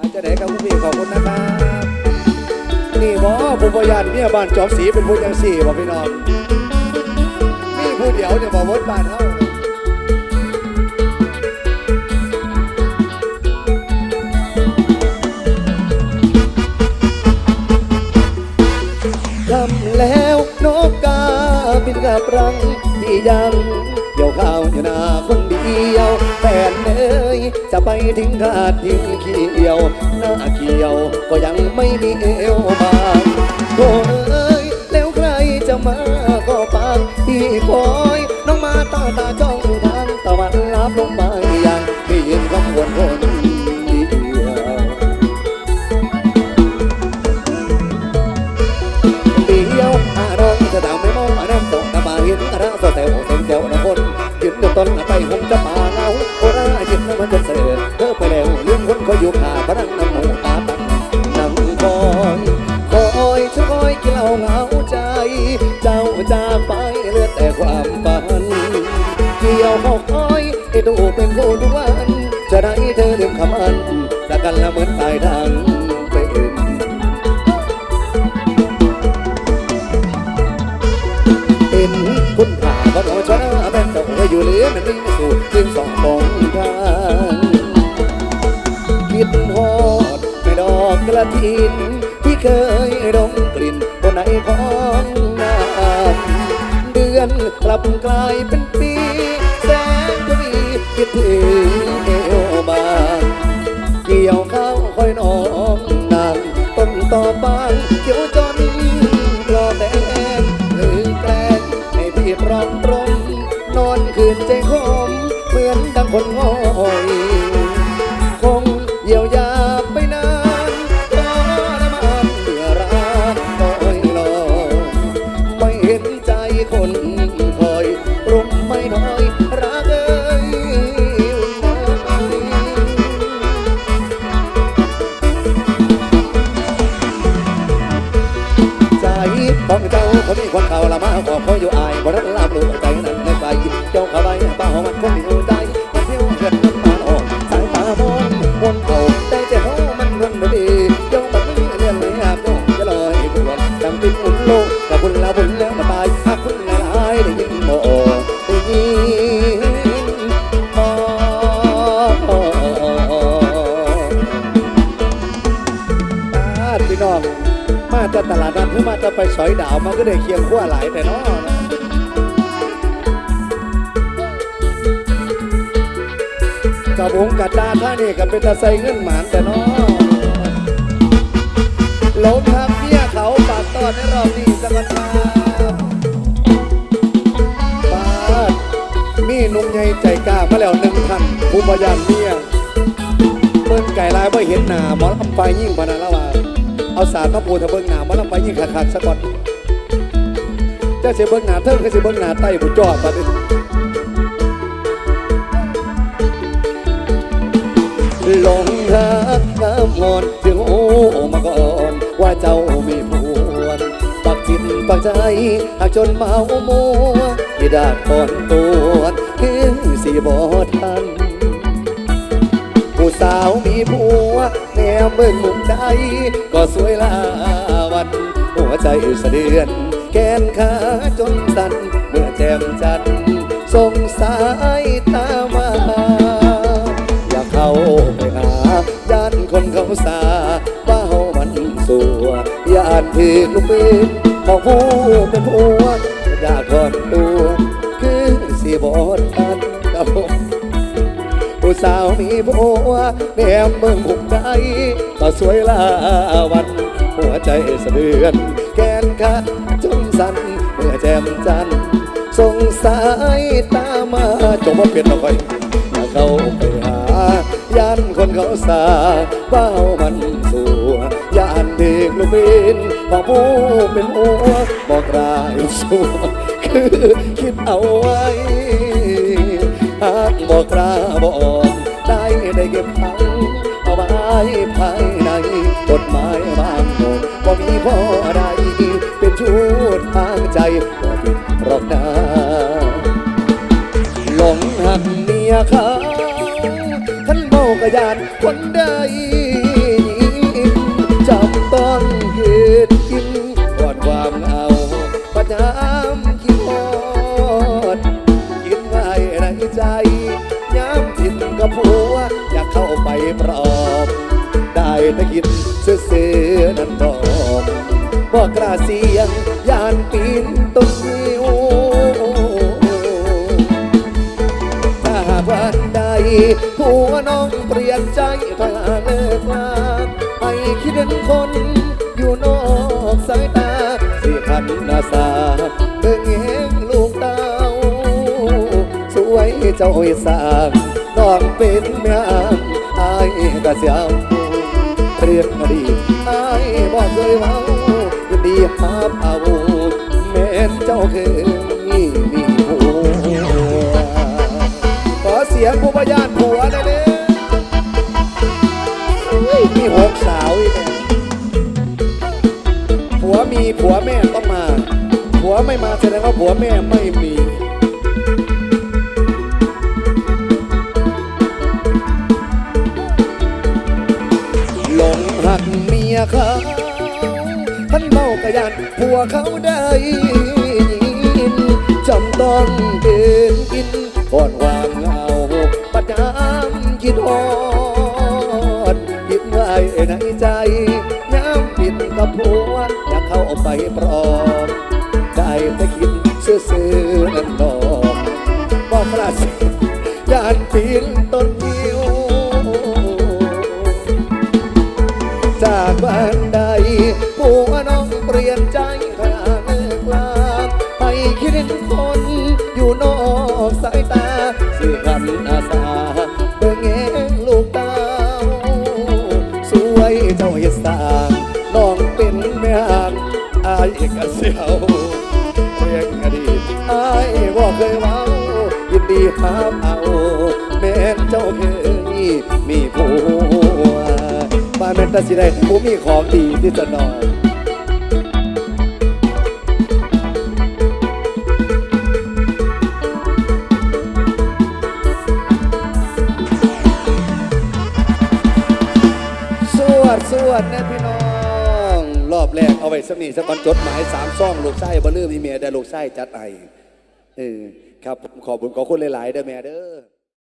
อาจจะได้ครับคุณพี่ขอบคุณนะครับนี่บอผมพยานเนี่ยบ้านจอมสีเป็นผู้ยังสี่บอกพี่น้องมีผู้เดียวเนี่ยบอกวดบ้านเขาทำแล้วนกกาบินกับรังพี่ยังเกี่ยวข้าวอยู่นาคนียวแฟนเอ้ยจะไปทิ้งขาดทิ้งเขียว หน้าเขียวก็ยังไม่มีเอวบางโธ่เอ้ยแล้วใครจะมาก็ปางที่คอย น้องมาตาตาจ้องทางตะวันลับลงมา มันจะเสด็จเธอไปแล้วลืมคนเขาอยู่ขาพนังน้ำหมูตาตั้งนั่งคอยคอยฉันคอยกินเหล้าเหงาใจ เจ้าจากไปเหลือแต่ความฝันเกี่ยวข้อคอยไอ้ดูเป็นผู้ทุกวัน จะได้เธอลืมคำอันจากกันแล้วเหมือนตายทางเป็นเป็นคุณค่าก็รอชนะแม่เจ้าก็อยู่เหลือมันไม่สู่จึงสองมองทาง อินที่เคยดมกลิ่นบนไหนของน้ำเดือนกลับกลายเป็นปีแสงทวีคิดถึงเอวบางเกี่ยวข้าวคอยน้องนางต้นต่อบางเกี่ยวจนกลอแดงหรือแกล้งให้พี่รองตรงนอนคืนใจคมเหมือนดังคนงอ รักเอ้ยใจใจของเจ้าคนนี้คนเขาละมาขอเขออยู่อายบ่รักลาบลูกใจนั้นในไปเจ้าเข้าไปป้าหอมันคง จากตลาดนัดหรือมาจะไปสอยดาวมันก็ได้เคียงขั้วหลายแต่เนาะกับวงกัดดาท่านี่กับเป็นตาใส่เงินหมานแต่นาะหลงทางเมียเขาปากตอนในรอบนี้สักวันครับปาดมีนุ่มใหญ่ใจกล้ามาแล้วหนึ่งท่านผู้บยานเมียเปิ้นไก่ลายไม่เห็นหน้าหมอลำไฟยิ่งพนาละว่า เอาสารมาปูทะเบิงหนามาลำไปยิ่งขาดๆซะก่อนเจ้าเสียเบิงหนาเทิงก็เสียเบิงหนาใต้บุจอดบัดนี้หลงรักน้ำงอนถึงโอ้มาก่อนว่าเจ้ามีพวนปักจิตปักใจหากจนเมาโมัวที่ดาดก่อนตัวถึงสีบอทันผู้สาวมีผัว แนมเบิ่งมุมใดก็สวยลาวัน หัวใจสะเดือน แกนขาจนสั่นเมื่อแจ่มจันทร์ส่งสายตามาอยากเข้าไปหาย่านคนเขาสาว่าเฮามันสัวย่านถือลูกปืนของผู้เป็นผัวอยากถอนตัวคือสิบอดทันกับผม ผู้สาวมีผัวแนมเมืองหุบใจก็สวยลาวัน หัวใจสะเดือน แกนขาจนสั่นเมื่อแจมจันทร์สงสายตามาจงมาเปลี่ยนเราไปมาเข้าไปหาย่านคนเขาสาว่าเฮามันสัวย่านเด็กลูกบินบอกผู้เป็นหัวบอกรายสัวคือคิดเอาไว้ บอกกล้าบอกได้ได้เก็บทั้งเอาไว้ภายในกฎหมายบางโนบ่มีข้อใดเป็นชุดทางใจ บอกล้าเสียงยานปีนต้นนิ้วถ้าวันใดผัวน้องเปลี่ยนใจถ้าเลิกลาให้คิดถึงคนอยู่นอกสายตาสิขันนาสาเบิ่งเองลูกเต้าสวยเจ้าให้สางน้องเป็นแม่อายก็เสียวเรียกอดีตอายบอกเคยว้า หาบเอาแม่นเจ้าเคยมีผัวขอเสียงผู้พยานผัวหน่อยเด้อุ้ยมีหกสาวอีกเนี่ผัวมีผัวแม่ต้องมา ผัวไม่มาแสดงว่าผัวแม่ไม่มีหลงหักเมียเขา ท่านเมากระยันผัวเขาได้ยินจำต้องเดินกินก่อนวางเงาประจำคิดฮอดคิดไว้ในใจย้ำผิดกับผัวอยากเข้าไปปลอบได้แต่คิดซื่อๆนั่นดอกบอกกระสิยานปีนต้นยิ้วจากบ้าน มีผัวมานแม่นตาสิได้ผู้มีของดีที่จะนอนสวดสวดนะพี่น้อง รอบแรกเอาไว้สำนีสักวันจดหมายสามซ่องลูกไส้บ่ลืมอีเมียได้ลูกไส้จัดไอเออครับขอบคุณขอบคุณหลาย ๆ เด้อแม่เด้อ